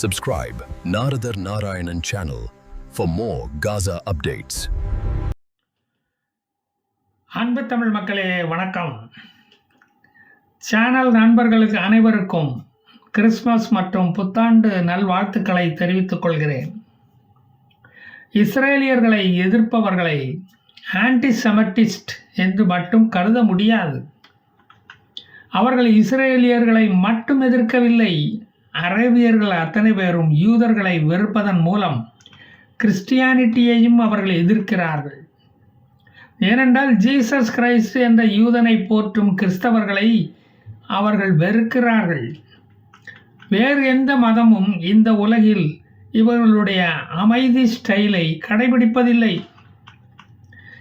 Subscribe Naradar Narayanan channel for more Gaza updates. அன்பு தமிழ் மக்களே வணக்கம். சேனல் நண்பர்களுக்கு அனைவருக்கும் கிறிஸ்மஸ் மற்றும் புத்தாண்டு நல்வாழ்த்துக்களை தெரிவித்துக் கொள்கிறேன். இஸ்ரேலியர்களை எதிர்ப்பவர்களை ஆன்டி செமட்டிஸ்ட் என்று மட்டும் கருத முடியாது. அவர்கள் இஸ்ரேலியர்களை மட்டும் எதிர்க்கவில்லை. அரேபியர்கள் அத்தனை பேரும் யூதர்களை வெறுப்பதன் மூலம் கிறிஸ்டியானிட்டியையும் அவர்கள் எதிர்க்கிறார்கள். ஏனென்றால் ஜீசஸ் கிரைஸ்ட் என்ற யூதனை போற்றும் கிறிஸ்தவர்களை அவர்கள் வெறுக்கிறார்கள். வேறு எந்த மதமும் இந்த உலகில் இவர்களுடைய அமைதி ஸ்டைலை கடைபிடிப்பதில்லை.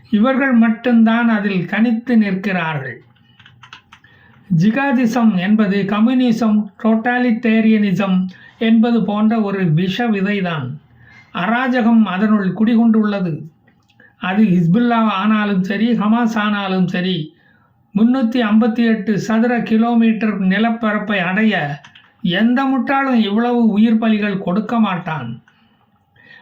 இவர்கள் மட்டும்தான் அதில் தனித்து நிற்கிறார்கள். ஜிகாதிசம் என்பது கம்யூனிசம் டோட்டாலிட்டேரியனிசம் என்பது போன்ற ஒரு விஷ விதைதான் அராஜகம் அதனுள் குடிகொண்டுள்ளது. அது ஹிஸ்புல்லா ஆனாலும் சரி ஹமாஸ் ஆனாலும் சரி முன்னூற்றி ஐம்பத்தி எட்டு சதுர கிலோமீட்டர் நிலப்பரப்பை அடைய எந்த முட்டாளும் இவ்வளவு உயிர் பலிகள் கொடுக்க மாட்டான்.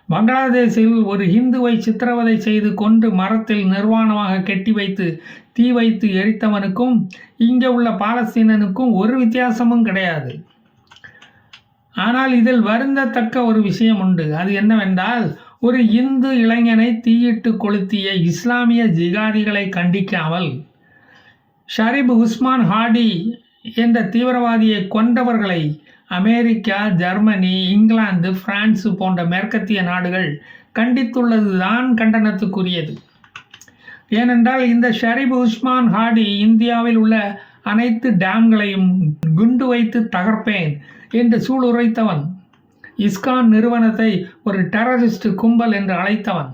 பங்களாதேஷில் ஒரு ஹிந்துவை சித்திரவதை செய்து கொண்டு மரத்தில் நிர்வாணமாக கெட்டி வைத்து தீ வைத்து எரித்தவனுக்கும் இங்கே உள்ள பாலஸ்தீனனுக்கும் ஒரு வித்தியாசமும் கிடையாது. ஆனால் இதில் வருந்தத்தக்க ஒரு விஷயம் உண்டு. அது என்னவென்றால் ஒரு இந்து இளைஞனை தீயிட்டு கொளுத்திய இஸ்லாமிய ஜிகாதிகளை கண்டிக்காமல் ஷரீப் உஸ்மான் ஹாடி என்ற தீவிரவாதியை கொண்டவர்களை அமெரிக்கா ஜெர்மனி இங்கிலாந்து பிரான்ஸ் போன்ற மேற்கத்திய நாடுகள் கண்டித்துள்ளது தான் கண்டனத்துக்குரியது. ஏனென்றால் இந்த ஷரீப் உஸ்மான் ஹாடி இந்தியாவில் உள்ள அனைத்து டேம்களையும் குண்டு வைத்து தகர்ப்பேன் என்று சூளுரைத்தவன். இஸ்கான் நிறுவனத்தை ஒரு டெரரிஸ்ட் கும்பல் என்று அழைத்தவன்.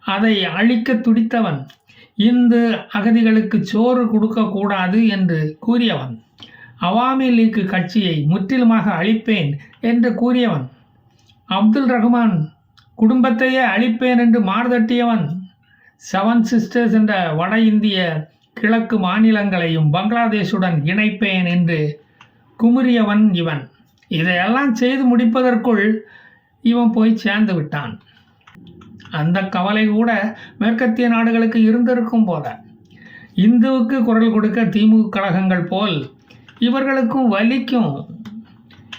அதை அழிக்க துடித்தவன். இந்து அகதிகளுக்கு சோறு கொடுக்கக்கூடாது என்று கூறியவன். அவாமி லீக் கட்சியை முற்றிலுமாக அழிப்பேன் என்று கூறியவன். அப்துல் ரஹ்மான் குடும்பத்தையே அழிப்பேன் என்று மார்தட்டியவன் செவன் சிஸ்டர்ஸ் என்ற வட இந்திய கிழக்கு மாநிலங்களையும் பங்களாதேஷுடன் இணைப்பேன் என்று குமுறியவன் இவன். இதையெல்லாம் செய்து முடிப்பதற்குள் இவன் போய் சேர்ந்து விட்டான். அந்த கவலை கூட மேற்கத்திய நாடுகளுக்கு இருந்திருக்கும் போல. இந்துவுக்கு குரல் கொடுக்க திமுக கழகங்கள் போல் இவர்களுக்கும் வலிக்கும்.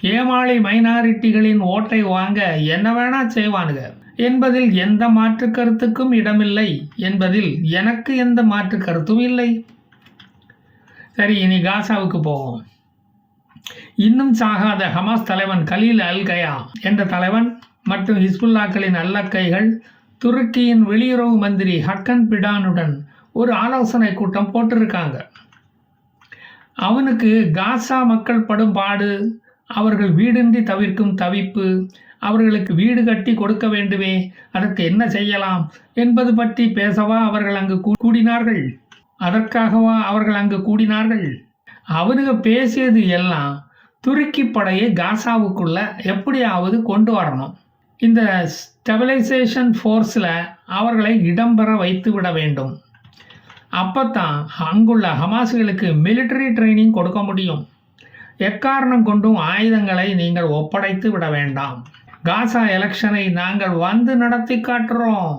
ஏமாளி மைனாரிட்டிகளின் ஓட்டை வாங்க என்ன வேணா செய்வானுங்க. என்பதில் எந்த மாற்று கருத்துக்கும் இடமில்லை என்பதில் எனக்கு எந்த மாற்று கருத்தும் இல்லை. சரி இனி காசாவுக்கு போவோம். இன்னும் சாகாத ஹமாஸ் தலைவன் கலீல் அல் கயா என்ற தலைவன் மற்றும் ஹிஸ்புல்லாக்களின் அல்லக்கைகள் துருக்கியின் வெளியுறவு மந்திரி ஹக்கன் பிடானுடன் ஒரு ஆலோசனை கூட்டம் போட்டிருக்காங்க. அவனுக்கு காசா மக்கள் படும் பாடு அவர்கள் வீடின்றி தவிர்க்கும் தவிப்பு அவர்களுக்கு வீடு கட்டி கொடுக்க வேண்டுமே அதற்கு என்ன செய்யலாம் என்பது பற்றி பேசவா அவர்கள் அங்கு கூடினார்கள்? அதற்காகவா அவர்கள் அங்கு கூடினார்கள்? அவனுங்க பேசியது எல்லாம் துருக்கி படையை காசாவுக்குள்ள எப்படியாவது கொண்டு வரணும். இந்த ஸ்டெபிலைசேஷன் ஃபோர்ஸில் அவர்களை இடம்பெற வைத்து விட வேண்டும். அப்போத்தான் அங்குள்ள ஹமாஸ்களுக்கு மிலிட்டரி ட்ரைனிங் கொடுக்க முடியும். எக்காரணம் கொண்டும் ஆயுதங்களை நீங்கள் ஒப்படைத்து விட வேண்டாம். காசா எலெக்ஷனை நாங்கள் வந்து நடத்தி காட்டுறோம்.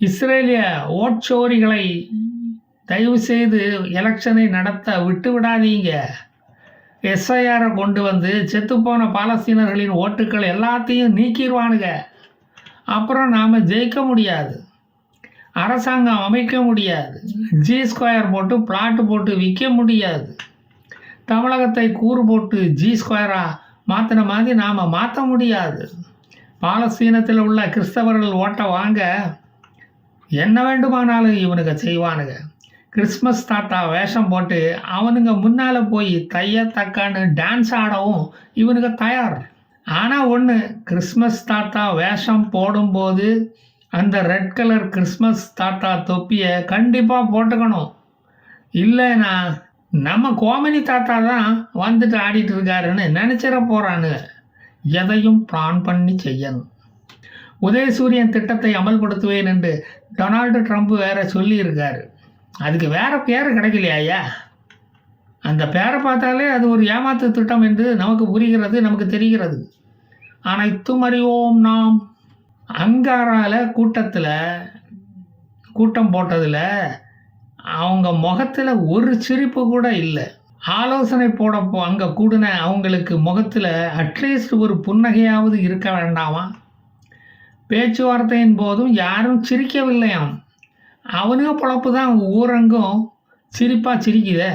இஸ்ரேலிய ஓட்சோரிகளை தயவு செய்து எலெக்ஷனை நடத்த விட்டு விடாதீங்க. எஸ்ஐஆரை கொண்டு வந்து செத்துப்போன பாலஸ்தீனர்களின் ஓட்டுக்கள் எல்லாத்தையும் நீக்கிடுவானுங்க. அப்புறம் நாம் ஜெயிக்க முடியாது. அரசாங்கம் அமைக்க முடியாது. ஜி ஸ்கொயர் போட்டு பிளாட்டு போட்டு விற்க முடியாது. தமிழகத்தை கூறு போட்டு ஜி ஸ்கொயராக மாற்றின மாதிரி நாம் மாற்ற முடியாது. பாலஸ்தீனத்தில் உள்ள கிறிஸ்தவர்கள் ஓட்ட வாங்க என்ன வேண்டுமானாலும் இவனுங்க செய்வானுங்க. கிறிஸ்மஸ் தாத்தா வேஷம் போட்டு அவனுங்க முன்னால் போய் தைய தக்கான்னு டான்ஸ் ஆடவும் இவனுங்க தயார். ஆனால் ஒன்று கிறிஸ்மஸ் தாத்தா வேஷம் போடும்போது அந்த ரெட் கலர் கிறிஸ்மஸ் தாத்தா தொப்பியை கண்டிப்பாக போட்டுக்கணும். இல்லைன்னா நம்ம கோமினி தாத்தா தான் வந்துட்டு ஆடிட்டு இருக்காருன்னு நினச்சிட போகிறானு எதையும் பிளான் பண்ணி செய்யணும். உதயசூரியன் திட்டத்தை அமல்படுத்துவேன் என்று டொனால்டு ட்ரம்ப் வேற சொல்லியிருக்காரு. அதுக்கு வேற பேர் கிடைக்கலையாயா அந்த பேரை பார்த்தாலே அது ஒரு ஏமாத்து திட்டம் என்று நமக்கு புரிகிறது நமக்கு தெரிகிறது. அனைத்தும் அறிவோம் நாம். அங்காரால கூட்டத்தில் கூட்டம் போட்டதில் அவங்க முகத்தில் ஒரு சிரிப்பு கூட இல்லை. ஆலோசனை போடப்போ அங்கே கூடின அவங்களுக்கு முகத்தில் அட்லீஸ்ட் ஒரு புன்னகையாவது இருக்க வேண்டாமா? பேச்சுவார்த்தையின் போதும் யாரும் சிரிக்கவில்லையாம். அவனுங்க பொழப்பு தான் ஊரங்கும் சிரிப்பாக சிரிக்குதே.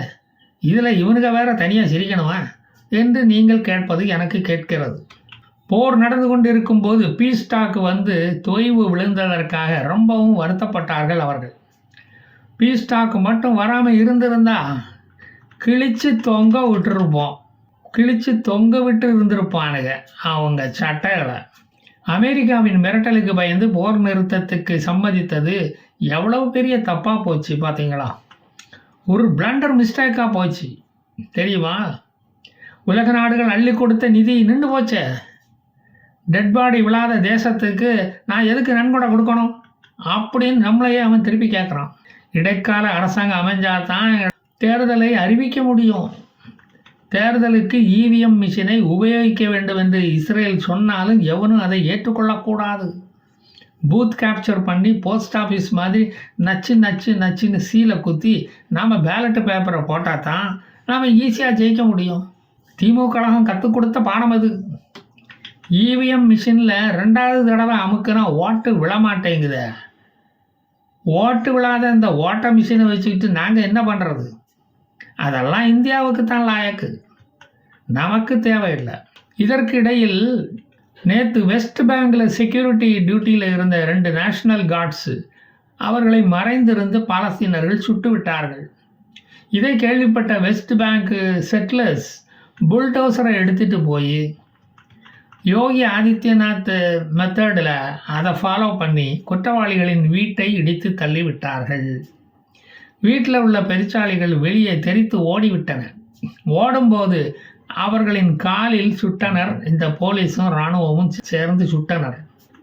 இதில் இவனுங்க வேற தனியாக சிரிக்கணுமா? என்று நீங்கள் கேட்பது எனக்கு கேட்கிறது. போர் நடந்து கொண்டிருக்கும் போது பீஸ்டாக்கு வந்து தொய்வு விழுந்ததற்காக ரொம்பவும் வருத்தப்பட்டார்கள் அவர்கள். பீஸ்டாக்கு மட்டும் வராமல் இருந்திருந்தால் கிழிச்சு தொங்க விட்டுருப்போம். கிழிச்சு தொங்க விட்டு இருந்திருப்பானுங்க அவங்க சட்டைகளை. அமெரிக்காவின் மிரட்டலுக்கு பயந்து போர் நிறுத்தத்துக்கு சம்மதித்தது எவ்வளவு பெரிய தப்பாக போச்சு பார்த்தீங்களா ஒரு பிளண்டர் மிஸ்டேக்காக போச்சு. தெரியுமா? உலக நாடுகள் அள்ளி கொடுத்த நிதி நின்று போச்சே. டெட் பாடி விழாத தேசத்துக்கு நான் எதுக்கு நன்கொடை கொடுக்கணும்? அப்படின்னு நம்மளையே அவன் திருப்பி கேட்குறான். இடைக்கால அரசாங்கம் அமைஞ்சாதான் தேர்தலை அறிவிக்க முடியும். தேர்தலுக்கு இவிஎம் மிஷினை உபயோகிக்க வேண்டும் என்று இஸ்ரேல் சொன்னாலும் எவனும் அதை ஏற்றுக்கொள்ளக்கூடாது. பூத் கேப்சர் பண்ணி போஸ்ட் ஆஃபீஸ் மாதிரி நச்சு நச்சு நச்சுன்னு சீலை குத்தி நாம் பேலட் பேப்பரை போட்டால் தான் நாம் ஈஸியாக ஜெயிக்க முடியும். திமுக கழகம் கற்றுக் கொடுத்த பாடம் அது. இவிஎம் மிஷினில் ரெண்டாவது தடவை அமுக்குனா ஓட்டு விழமாட்டேங்குதே. ஓட்டு விழாத இந்த ஓட்ட மிஷினை வச்சுக்கிட்டு நாங்கள் என்ன பண்ணுறது அதெல்லாம் இந்தியாவுக்கு தான் லாயக்கு. நமக்கு தேவையில்லை. இதற்கு இடையில் நேற்று வெஸ்ட் பேங்கில் செக்யூரிட்டி டியூட்டியில் இருந்த ரெண்டு நேஷனல் கார்ட்ஸு அவர்களை மறைந்திருந்து பாலஸ்தீனர்கள் சுட்டு விட்டார்கள் இதை கேள்விப்பட்ட வெஸ்ட் பேங்க் செட்டிலர்ஸ் புல்டோசரை எடுத்துகிட்டு போய் யோகி ஆதித்யநாத் மெத்தடில் அதை ஃபாலோ பண்ணி குற்றவாளிகளின் வீட்டை இடித்து தள்ளிவிட்டார்கள். வீட்டில் உள்ள பெருச்சாளிகள் வெளியே தெரித்து ஓடிவிட்டன ஓடும்போது அவர்களின் காலில் சுட்டனர். இந்த போலீஸும் இராணுவமும் சேர்ந்து சுட்டனர்.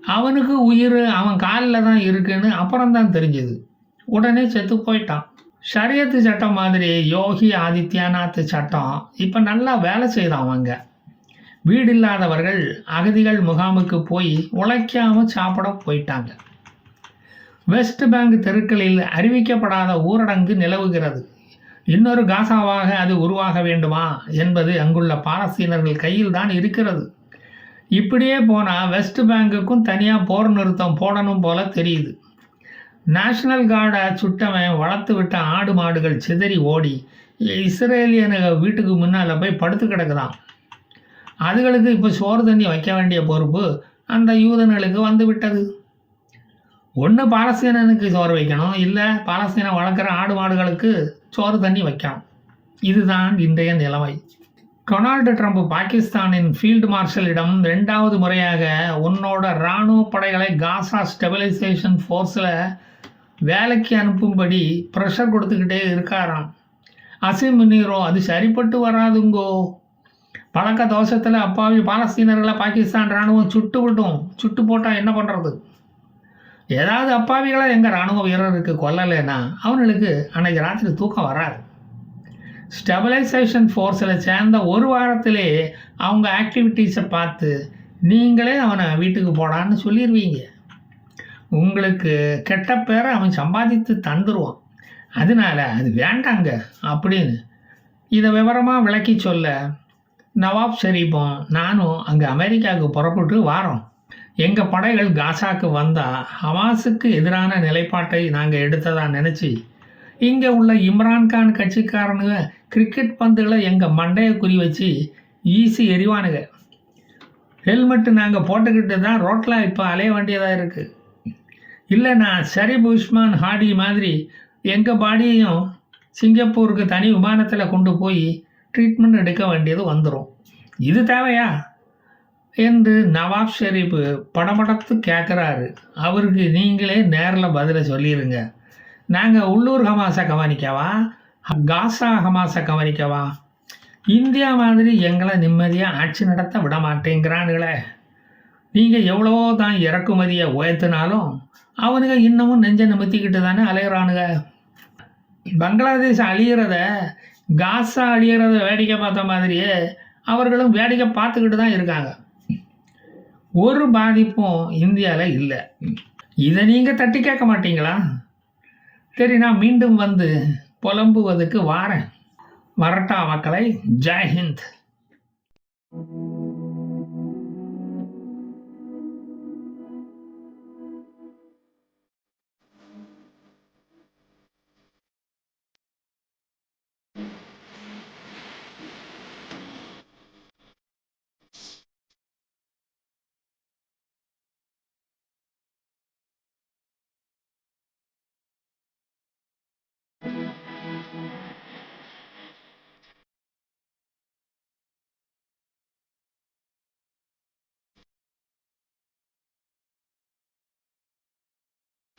அவனுக்கு உயிர் அவன் காலில் தான் இருக்குன்னு அப்புறம்தான் தெரிஞ்சது. உடனே செத்து போயிட்டான். ஷரியத்து சட்டம் மாதிரி யோகி ஆதித்யநாத் சட்டம் இப்போ நல்லா வேலை செய்தான் அவங்க. வீடு இல்லாதவர்கள் அகதிகள் முகாமுக்கு போய் உழைக்காமல் சாப்பிட போயிட்டாங்க. வெஸ்ட் பேங்க் தெருக்களில் அறிவிக்கப்படாத ஊரடங்கு நிலவுகிறது. இன்னொரு காசாவாக அது உருவாக வேண்டுமா என்பது அங்குள்ள பாலஸ்தீனர்கள் கையில் தான் இருக்கிறது. இப்படியே போனால் வெஸ்ட் பேங்குக்கும் தனியாக போர் நிறுத்தம் போடணும் போல தெரியுது. நேஷனல் கார்டை சுட்டவன் வளர்த்து விட்ட ஆடு மாடுகள் சிதறி ஓடி இஸ்ரேலியனுங்க வீட்டுக்கு முன்னால் போய் படுத்து கிடக்குதான். அதுகளுக்கு இப்போ சோறு தண்ணி வைக்க வேண்டிய பொறுப்பு அந்த யூதன்களுக்கு வந்து விட்டது ஒன்று பாலஸ்தீனனுக்கு சோறு வைக்கணும் இல்லை பாலஸ்தீனை வளர்க்குற ஆடு மாடுகளுக்கு சோறு தண்ணி வைக்கணும். இதுதான் இன்றைய நிலைமை. டொனால்டு ட்ரம்ப் பாகிஸ்தானின் ஃபீல்டு மார்ஷலிடம் ரெண்டாவது முறையாக உன்னோட இராணுவ படைகளை காசா ஸ்டெபிலைசேஷன் ஃபோர்ஸில் வேலைக்கு அனுப்பும்படி ப்ரெஷர் கொடுத்துக்கிட்டே இருக்காராம். அசிம் நீரோ அது சரிப்பட்டு வராதுங்கோ? பழக்க தோஷத்தில் அப்பாவி பாலஸ்தீனர்களை பாகிஸ்தான் இராணுவம் சுட்டு விட்டும். சுட்டு போட்டால் என்ன பண்ணுறது ஏதாவது அப்பாவிகளை எங்கள் இராணுவ வீரருக்கு கொல்லலைன்னா அவங்களுக்கு அன்னைக்கு ராத்திரி தூக்கம் வராது. ஸ்டெபிலைசேஷன் ஃபோர்ஸில் சேர்ந்த ஒரு வாரத்திலே அவங்க ஆக்டிவிட்டீஸை பார்த்து நீங்களே அவனை வீட்டுக்கு போடான்னு சொல்லிடுவீங்க உங்களுக்கு கெட்ட பேரை அவன் சம்பாதித்து தந்துடுவான் அதனால அது வேண்டாங்க அப்படின்னு இதை விவரமாக விளக்கி சொல்ல நவாப் ஷெரீப்பும் நானும் அங்கே அமெரிக்காவுக்கு புறப்பட்டு வாரோம். எங்கள் படைகள் காசாக்கு வந்தால் ஹமாஸுக்கு எதிரான நிலைப்பாட்டை நாங்கள் எடுத்ததா நினச்சி இங்கே உள்ள இம்ரான்கான் கட்சிக்காரனுங்க கிரிக்கெட் பந்துகளை எங்கள் மண்டையை குறி வச்சு ஈஸி எரிவானுங்க ஹெல்மெட்டு நாங்கள் போட்டுக்கிட்டு தான் ரோட்டில் இப்போ அலைய வேண்டியதாக இருக்குது இல்லை நான் ஷரீப் உஸ்மான் ஹாடி மாதிரி எங்கள் பாடியையும் சிங்கப்பூருக்கு தனி விமானத்தில் கொண்டு போய் ட்ரீட்மெண்ட் எடுக்க வேண்டியது வந்துடும் இது தேவையா? என்று நவாப் ஷெரீப் படபடத்து கேட்குறாரு அவருக்கு நீங்களே நேரில் பதிலை சொல்லிடுங்க நாங்கள் உள்ளூர் ஹமாஸை கவனிக்கவா? காசா ஹமாஸை கவனிக்கவா? இந்தியா மாதிரி எங்களை நிம்மதியாக ஆட்சி நடத்த விட மாட்டேங்கிறானுங்களே நீங்கள் எவ்வளவோ தான் இறக்குமதியை உயர்த்தினாலும் அவனுங்க இன்னமும் நெஞ்சை நிமித்திக்கிட்டு தானே அலையிறானுங்க. பங்களாதேஷ் அழியிறத காசா அழியறத வேடிக்கை பார்த்த மாதிரியே அவர்களும் வேடிக்கை பார்த்துக்கிட்டு தான் இருக்காங்க. ஒரு பாதிப்பும் இந்தியாவில் இல்லை. இதை நீங்கள் தட்டி கேட்க மாட்டீங்களா? சரி நான் மீண்டும் வந்து புலம்புவதுக்கு வாரேன். வரட்டா மக்களை ஜெய்ஹிந்த்